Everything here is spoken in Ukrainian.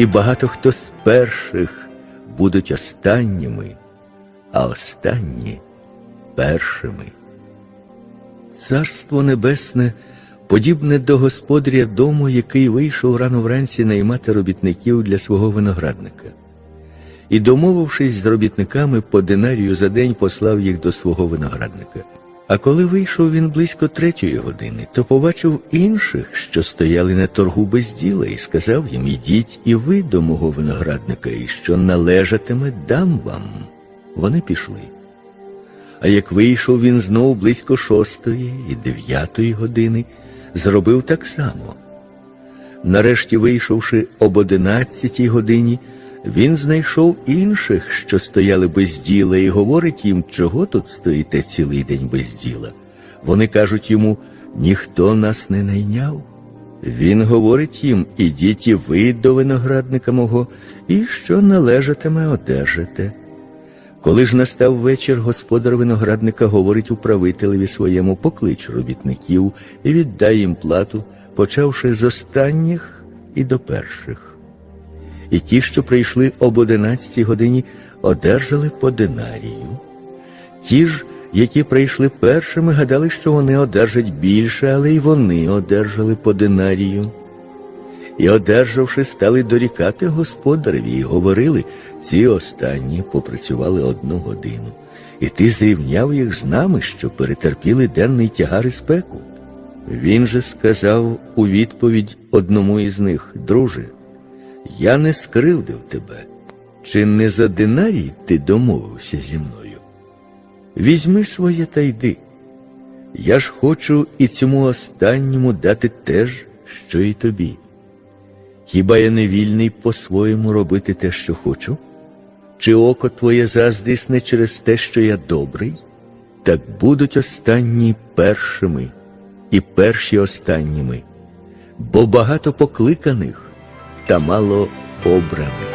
і багато хто з перших будуть останніми, а останні першими. Царство Небесне подібне до господаря дому, який вийшов рано вранці наймати робітників для свого виноградника. І, домовившись з робітниками по динарію за день, послав їх до свого виноградника. А коли вийшов він близько третьої години, то побачив інших, що стояли на торгу без діла, і сказав їм: Ідіть і ви до мого виноградника, і що належатиме, дам вам. Вони пішли. А як вийшов він знов близько шостої і дев'ятої години, зробив так само. Нарешті, вийшовши об одинадцятій годині, він знайшов інших, що стояли без діла, і говорить їм, чого тут стоїте цілий день без діла. Вони кажуть йому, ніхто нас не найняв. Він говорить їм, ідіть і ви до виноградника мого, і що належатиме, одержите. Коли ж настав вечір, господар виноградника говорить управителеві своєму поклич робітників і віддай їм плату, почавши з останніх і до перших. І ті, що прийшли об одинадцятій годині, одержали по динарію. Ті ж, які прийшли першими, гадали, що вони одержать більше, але й вони одержали по динарію. І, одержавши, стали дорікати господареві і говорили, ці останні попрацювали одну годину, і ти зрівняв їх з нами, що перетерпіли денний тягар і спеку. Він же сказав у відповідь одному із них, друже, я не скривдив тебе. Чи не за динарій ти домовився зі мною? Візьми своє та йди. Я ж хочу і цьому останньому дати те ж, що і тобі. Хіба я не вільний по-своєму робити те, що хочу? Чи око твоє заздрісне через те, що я добрий? Так будуть останні першими, і перші останніми, бо багато покликаних та мало обраних.